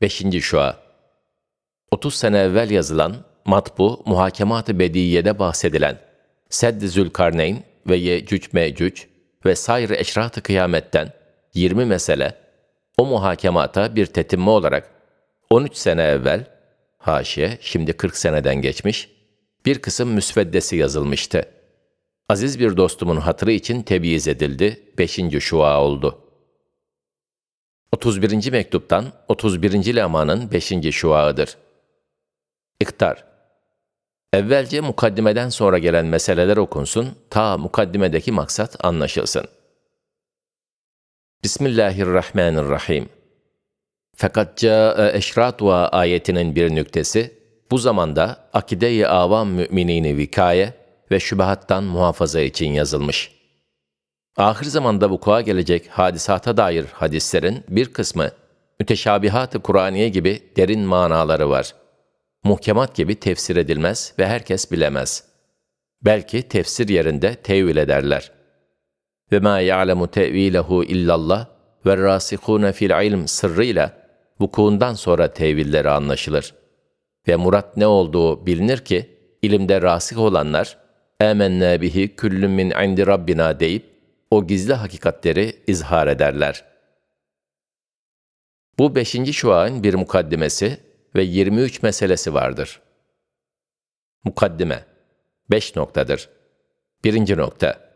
5. Şua 30 sene evvel yazılan, matbu, muhakemat-ı bediyede bahsedilen Sedd-i Zülkarneyn ve Yecüc Mecüc ve sair eşrat-ı kıyametten 20 mesele, o muhakemata bir tetinme olarak 13 sene evvel, haşiye şimdi 40 seneden geçmiş, bir kısım müsveddesi yazılmıştı. Aziz bir dostumun hatırı için tebyiz edildi, 5. şua oldu.'' 31. mektuptan 31. lemanın 5. şuağıdır. İktar Evvelce mukaddimeden sonra gelen meseleler okunsun, ta mukaddimedeki maksat anlaşılsın. Bismillahirrahmanirrahim. Fakat ca'e eşratva ayetinin bir nüktesi, bu zamanda akide-i avam müminini vikaye ve şübahattan muhafaza için yazılmış.'' Ahir zamanda vuku'a gelecek hadisata dair hadislerin bir kısmı müteşabihat-ı Kur'aniye gibi derin manaları var. Muhkemat gibi tefsir edilmez ve herkes bilemez. Belki tefsir yerinde tevil ederler. Ve ma ya'lemu tevilehu illallah ve rasihune fil ilm sırrıyla vukuundan sonra tevilleri anlaşılır. Ve murat ne olduğu bilinir ki ilimde rasih olanlar emenne bihi küllün min indi rabbina deyip o gizli hakikatleri izhar ederler. Bu beşinci şuağın bir mukaddimesi ve 23 meselesi vardır. Mukaddime 5 noktadır. Birinci nokta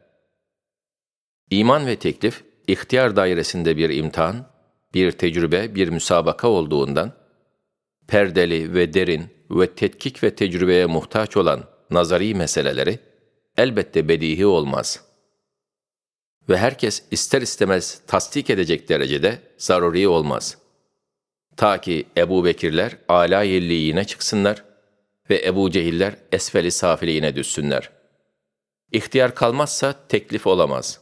İman ve teklif, ihtiyar dairesinde bir imtihan, bir tecrübe, bir müsabaka olduğundan, perdeli ve derin ve tetkik ve tecrübeye muhtaç olan nazari meseleleri elbette bedihi olmaz.'' Ve herkes ister istemez tasdik edecek derecede zaruri olmaz. Ta ki Ebu Bekirler âlâ yelliğine çıksınlar ve Ebu Cehiller esfeli safiliğine düşsünler. İhtiyar kalmazsa teklif olamaz.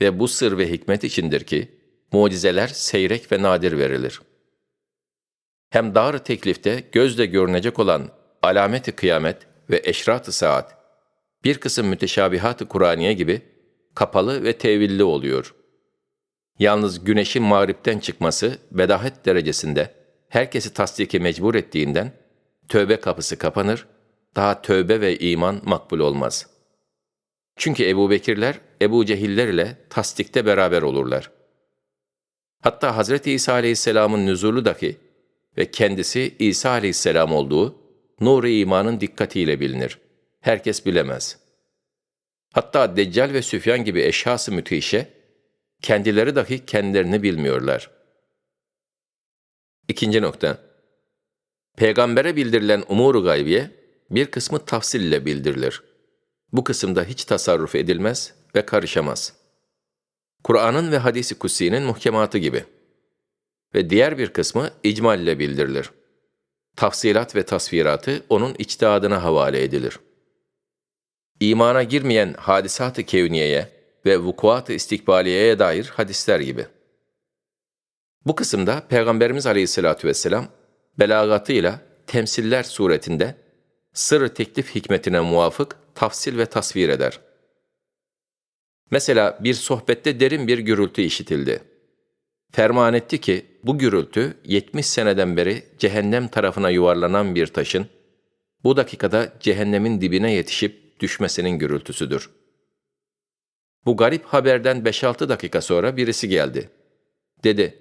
Ve bu sır ve hikmet içindir ki, mucizeler seyrek ve nadir verilir. Hem dar teklifte gözle görünecek olan alameti kıyamet ve eşrat-ı saat, bir kısım müteşabihat-ı Kur'aniye gibi kapalı ve tevilli oluyor. Yalnız güneşin mağripten çıkması bedahet derecesinde herkesi tasdike mecbur ettiğinden tövbe kapısı kapanır, daha tövbe ve iman makbul olmaz. Çünkü Ebu Bekirler, Ebu Cehiller ile tasdikte beraber olurlar. Hatta Hazreti İsa Aleyhisselam'ın nüzulu dahi ve kendisi İsa Aleyhisselam olduğu nur-i imanın dikkatiyle bilinir. Herkes bilemez.'' Hatta Deccal ve Süfyan gibi eşhası müthişe, kendileri dahi kendilerini bilmiyorlar. İkinci nokta. Peygambere bildirilen umuru gaybiye, bir kısmı tafsil ile bildirilir. Bu kısımda hiç tasarruf edilmez ve karışamaz. Kur'an'ın ve hadisi kutsi'nin muhkematı gibi. Ve diğer bir kısmı icmal ile bildirilir. Tafsilat ve tasviratı onun içtihadına havale edilir.'' İmana girmeyen hadisat-ı kevniyeye ve vukuat-ı istikbaliyeye dair hadisler gibi. Bu kısımda Peygamberimiz Aleyhisselatü Vesselam belagatıyla temsiller suretinde sır teklif hikmetine muvafık tafsil ve tasvir eder. Mesela bir sohbette derin bir gürültü işitildi. Ferman etti ki bu gürültü 70 seneden beri cehennem tarafına yuvarlanan bir taşın bu dakikada cehennemin dibine yetişip düşmesinin gürültüsüdür. Bu garip haberden 5-6 dakika sonra birisi geldi. Dedi,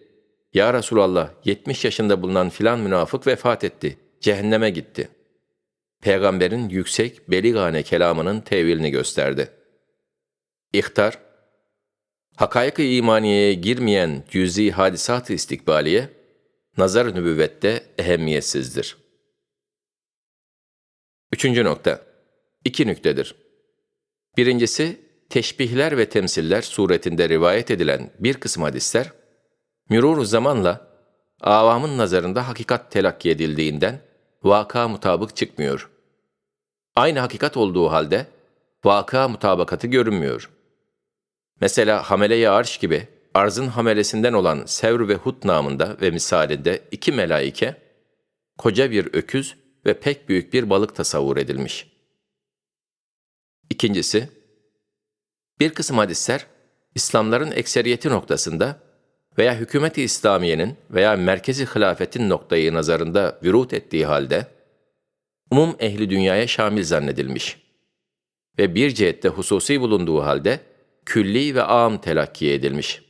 Ya Resulallah, 70 yaşında bulunan filan münafık vefat etti, cehenneme gitti. Peygamberin yüksek, beligane kelamının tevilini gösterdi. İhtar, Hakaik-i imaniyeye girmeyen cüzi hadisat-ı istikbaliye, nazar nübüvvette ehemmiyetsizdir. Üçüncü nokta iki nüktedir. Birincisi, teşbihler ve temsiller suretinde rivayet edilen bir kısım hadisler, mürur zamanla avamın nazarında hakikat telakki edildiğinden vaka mutabık çıkmıyor. Aynı hakikat olduğu halde vaka mutabakatı görünmüyor. Mesela hamele-i arş gibi arzın hamelesinden olan Sevr ve Hud namında ve misalinde iki melaike, koca bir öküz ve pek büyük bir balık tasavvur edilmiş.'' İkincisi, bir kısım hadisler İslamların ekseriyeti noktasında veya hükümeti İslamiye'nin veya merkezi hilafetin noktayı nazarında vürut ettiği halde, umum ehli dünyaya şamil zannedilmiş ve bir cihette hususi bulunduğu halde külli ve am telakki edilmiş.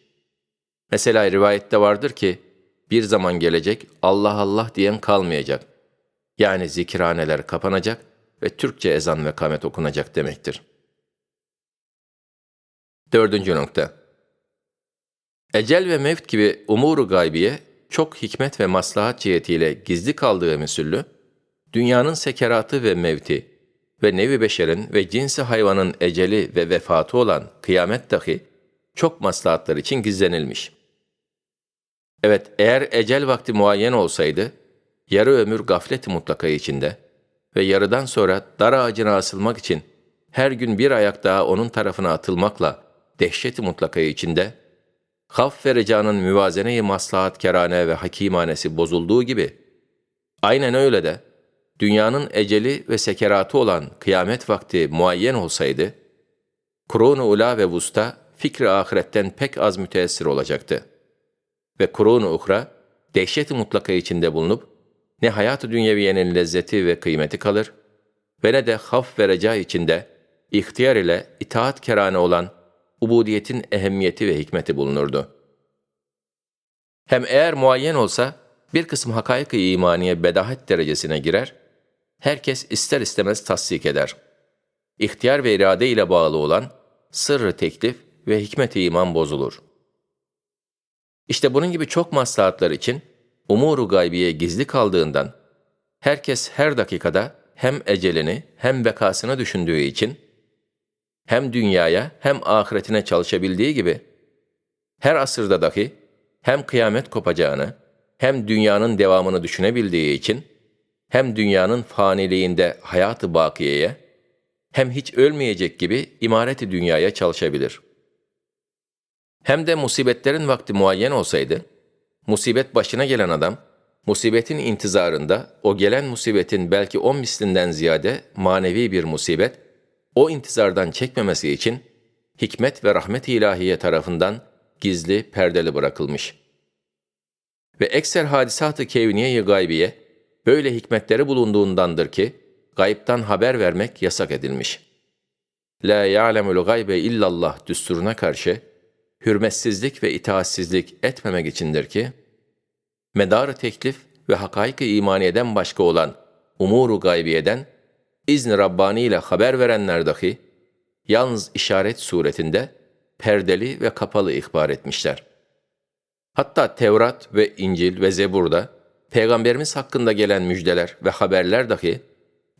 Mesela rivayette vardır ki, bir zaman gelecek Allah Allah diyen kalmayacak. Yani zikirhaneler kapanacak ve Türkçe ezan ve kamet okunacak demektir. Dördüncü nokta. Ecel ve mevt gibi umuru gaybiye çok hikmet ve maslahat cihetiyle gizli kaldığı müsüllü, dünyanın sekeratı ve mevti ve nevi beşerin ve cinsi hayvanın eceli ve vefatı olan kıyamet dahi çok maslahatlar için gizlenilmiş. Evet, eğer ecel vakti muayyen olsaydı, yarı ömür gaflet mutlaka içinde ve yarıdan sonra dar ağacına asılmak için her gün bir ayak daha onun tarafına atılmakla dehşeti mutlaka içinde, haf ve recanın müvazene-i maslahat kerane ve hakimanesi bozulduğu gibi, aynen öyle de, dünyanın eceli ve sekeratı olan kıyamet vakti muayyen olsaydı, kurun-u ula ve vusta fikri ahiretten pek az müteessir olacaktı. Ve kurun-u uhra, dehşet-i mutlaka içinde bulunup, ne hayat-ı dünyeviyenin lezzeti ve kıymeti kalır ve ne de haf ve reca içinde ihtiyar ile itaat kerane olan ubudiyetin ehemmiyeti ve hikmeti bulunurdu. Hem eğer muayyen olsa bir kısım hakaik-i imaniye bedahet derecesine girer, herkes ister istemez tasdik eder. İhtiyar ve irade ile bağlı olan sırrı teklif ve hikmet-i iman bozulur. İşte bunun gibi çok maslahatlar için umuru gaybiye gizli kaldığından herkes her dakikada hem ecelini hem bekasını düşündüğü için hem dünyaya hem ahiretine çalışabildiği gibi her asırda dahi hem kıyamet kopacağını hem dünyanın devamını düşünebildiği için hem dünyanın faniliğinde hayatı bakiyeye hem hiç ölmeyecek gibi imareti dünyaya çalışabilir. Hem de musibetlerin vakti muayyen olsaydı, musibet başına gelen adam, musibetin intizarında o gelen musibetin belki on mislinden ziyade manevi bir musibet, o intizardan çekmemesi için hikmet ve rahmet ilahiye tarafından gizli, perdeli bırakılmış. Ve ekser hadisat-ı kevniye-i gaybiye, böyle hikmetleri bulunduğundandır ki, gayiptan haber vermek yasak edilmiş. La ya'lemul gaybe illallah düsturuna karşı, hürmetsizlik ve itaatsizlik etmemek içindir ki, medar teklif ve hakaik-i imaniyeden başka olan umuru gaybiyeden, izni Rabbani ile haber verenler dahi, yalnız işaret suretinde perdeli ve kapalı ihbar etmişler. Hatta Tevrat ve İncil ve Zebur'da, Peygamberimiz hakkında gelen müjdeler ve haberler dahi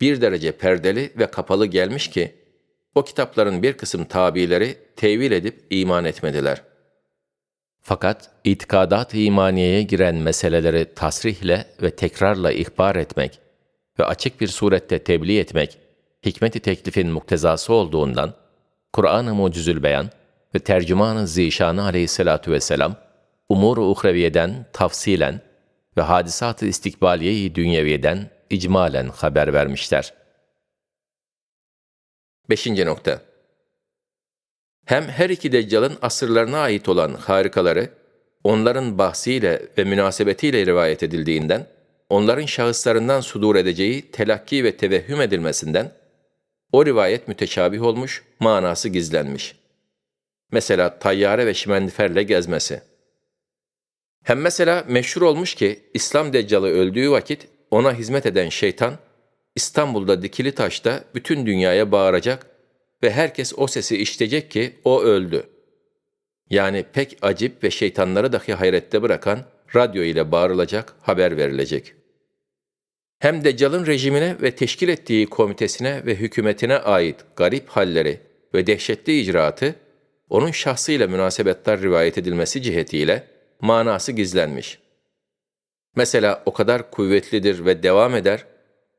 bir derece perdeli ve kapalı gelmiş ki, o kitapların bir kısım tabileri tevil edip iman etmediler. Fakat itikadat-ı imaniyeye giren meseleleri tasrihle ve tekrarla ihbar etmek ve açık bir surette tebliğ etmek, hikmeti teklifin muktezası olduğundan, Kur'an-ı Mucizül Beyan ve Tercüman-ı Zişanı aleyhissalatu vesselam, umur-u uhreviyeden tafsilen ve hadisat-ı istikbaliye-i dünyeviyeden icmalen haber vermişler. Beşinci nokta. Hem her iki deccalın asırlarına ait olan harikaları, onların bahsiyle ve münasebetiyle rivayet edildiğinden, onların şahıslarından sudur edeceği telakki ve tevehhüm edilmesinden, o rivayet müteşabih olmuş, manası gizlenmiş. Mesela tayyare ve şimendiferle gezmesi. Hem mesela meşhur olmuş ki, İslam Deccalı öldüğü vakit ona hizmet eden şeytan, İstanbul'da dikili taşta bütün dünyaya bağıracak ve herkes o sesi işitecek ki o öldü. Yani pek acip ve şeytanları dahi hayrette bırakan radyo ile bağırılacak, haber verilecek. Hem Deccal'ın rejimine ve teşkil ettiği komitesine ve hükümetine ait garip halleri ve dehşetli icraatı, onun şahsıyla münasebetler rivayet edilmesi cihetiyle manası gizlenmiş. Mesela o kadar kuvvetlidir ve devam eder,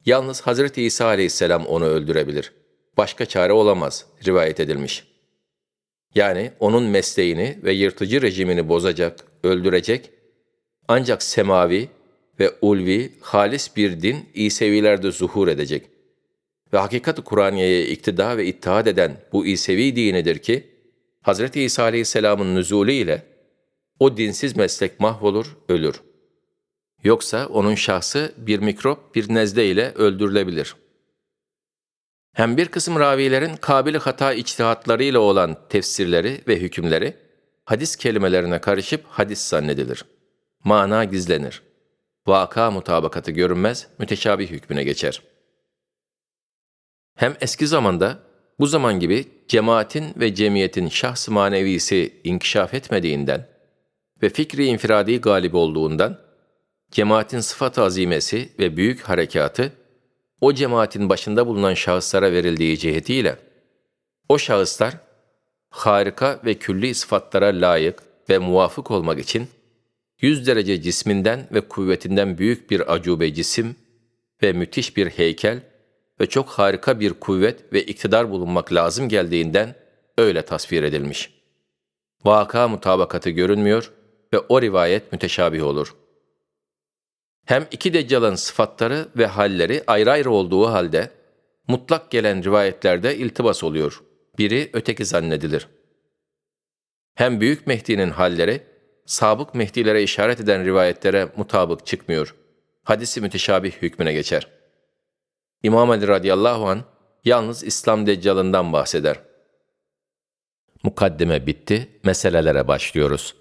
yalnız Hazreti İsa aleyhisselam onu öldürebilir. Başka çare olamaz, rivayet edilmiş. Yani onun mesleğini ve yırtıcı rejimini bozacak, öldürecek, ancak semavi ve ulvi, halis bir din İsevilerde zuhur edecek. Ve hakikat-ı Kur'aniye'ye iktida ve ittihad eden bu İsevi dinidir ki, Hz. İsa Aleyhisselam'ın nüzulü ile o dinsiz meslek mahvolur, ölür. Yoksa onun şahsı bir mikrop, bir nezle ile öldürülebilir. Hem bir kısım ravilerin kabili hata içtihatlarıyla olan tefsirleri ve hükümleri, hadis kelimelerine karışıp hadis zannedilir. Mana gizlenir. Vaka mutabakatı görünmez, müteşabih hükmüne geçer. Hem eski zamanda, bu zaman gibi cemaatin ve cemiyetin şahs manevisi inkişaf etmediğinden ve fikri infiradi galip olduğundan, cemaatin sıfat azimesi ve büyük harekatı, o cemaatin başında bulunan şahıslara verildiği cihetiyle, o şahıslar, harika ve külli sıfatlara layık ve muvafık olmak için, yüz derece cisminden ve kuvvetinden büyük bir acube cisim ve müthiş bir heykel ve çok harika bir kuvvet ve iktidar bulunmak lazım geldiğinden öyle tasvir edilmiş. Vaka mutabakatı görünmüyor ve o rivayet müteşabih olur. Hem iki deccalın sıfatları ve halleri ayrı ayrı olduğu halde, mutlak gelen rivayetlerde iltibas oluyor. Biri öteki zannedilir. Hem Büyük Mehdi'nin halleri, sabık Mehdilere işaret eden rivayetlere mutabık çıkmıyor. Hadisi müteşabih hükmüne geçer. İmam Ali radıyallahu an yalnız İslam deccalından bahseder. Mukaddime bitti, meselelere başlıyoruz.